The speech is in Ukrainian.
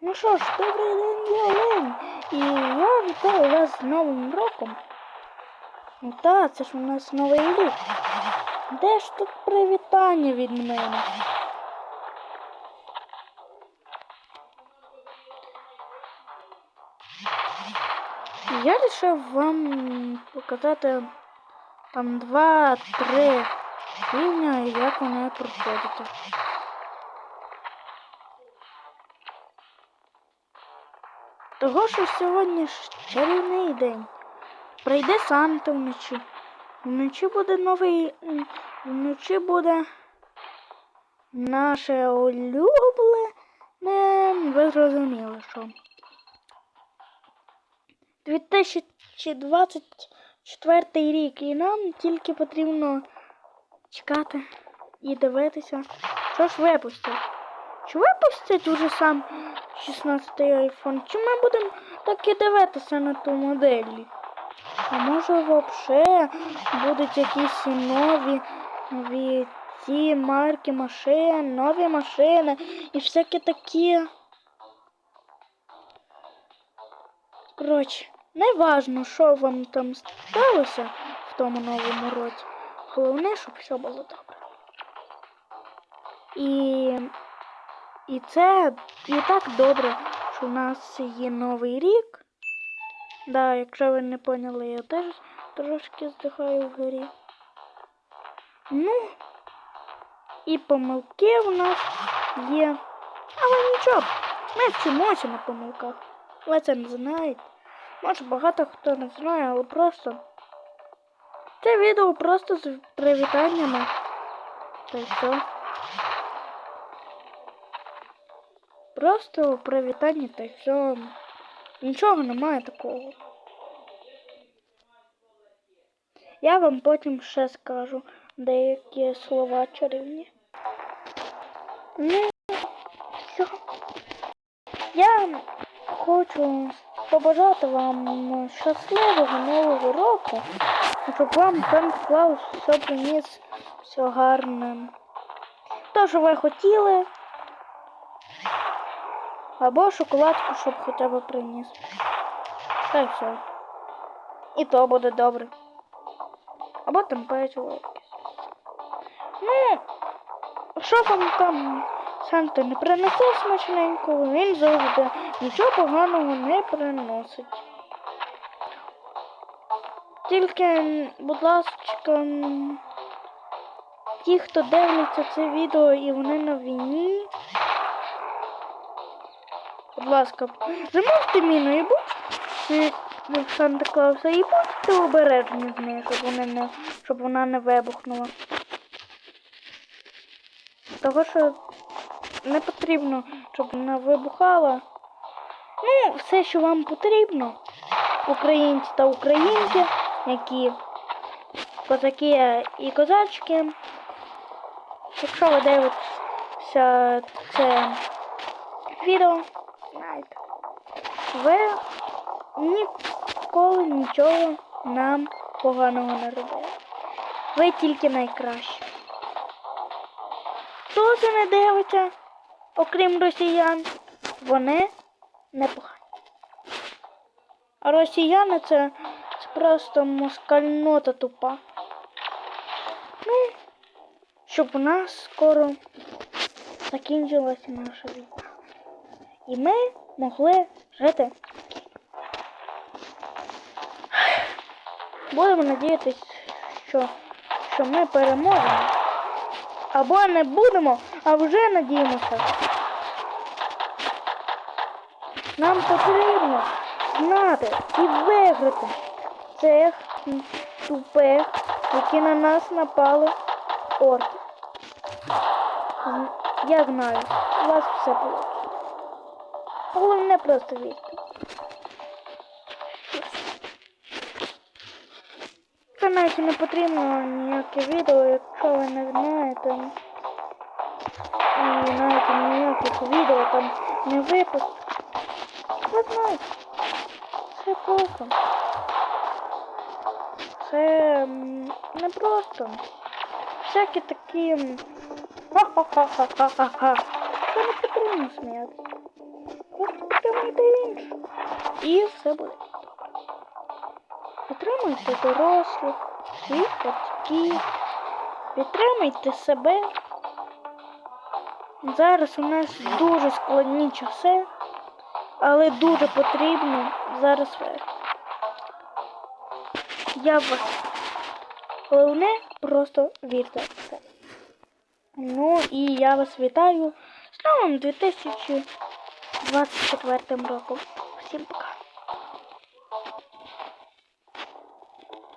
Ну що ж, добрий день, я. І я вітаю вас з Новим роком. Ну так, це ж у нас новий рік. Де ж тут привітання від мене? Я вирішив вам показати там два-три рівня як вони проходити. Того, що сьогодні ж чарівний день. Прийде Санта вночі. Вночі буде новий. Вночі буде наше улюблене. Ви зрозуміли, що. 2024 рік, і нам тільки потрібно чекати і дивитися, що ж випустять. Чи випустять уже сам 16 iPhone, чи ми будемо так і дивитися на ту модель? А може взагалі будуть якісь нові, нові ці марки машин, нові машини і всякі такі. Коротше, не важно, що вам там сталося в тому новому році. Головне, щоб все було добре. І, і це і так добре, що у нас є новий рік. Да, якщо ви не поняли, я теж трошки здихаю вгорі. Ну, і помилки у нас є. Але нічого, ми вчимося на помилках. Ви це не знаєте. Може багато хто не знає, але просто це відео просто з привітаннями. Та й все. Просто привітання та все. Нічого немає такого. Я вам потім ще скажу деякі слова чарівні. Ну, все. Я хочу побажати вам щасливого нового року, щоб вам там Клаус все приніс все гарне. То, що ви хотіли. Або шоколадку, щоб хоча б приніс. Та й все. І то буде добре. Або там печиво. Ну, що вам там Санта не принесе смачненького, він завжди нічого поганого не приносить. Тільки, будь ласка, ті, хто дивляться це відео і вони на війні. Будь ласка, замовте міну і будьте від Санта Клауса і будьте обережні з нею, щоб, вони не, щоб вона не вибухнула. Того, що не потрібно, щоб вона вибухала. Ну, все, що вам потрібно, українці та українки, які козаки і козачки. Якщо ви дивитеся це відео, знаєте, ви ніколи нічого нам поганого не робили. Ви тільки найкращі. Хто це не дивиться, окрім росіян, вони не погані. А росіяни це, це просто москальнота тупа. Ну, щоб у нас скоро закінчилася наша війна. І ми могли жити. Будемо надіятися, що, що ми переможемо. Або не будемо, а вже надіємося. Нам потрібно знати і виграти цих тупих, які на нас напали орки. Я знаю, у вас все вийде. Головне просто вірте. Це навіть не потрібно ніяке відео, якщо ви не знаєте. І навіть ніяких відео там не випуск. Ви знаєте. Це просто. Це не просто. Всякі такі. Ха-ха-ха-ха-ха-ха. Це не потрібно сміятися. Підтримуйте інших. І все буде. Підтримуйте дорослих, своїх батьків. Підтримуйте себе. Зараз у нас дуже складні часи, але дуже потрібно зараз ви. Я вас. Головне, просто вірте в це. Ну і я вас вітаю з новим 2024 роком. Всім пока.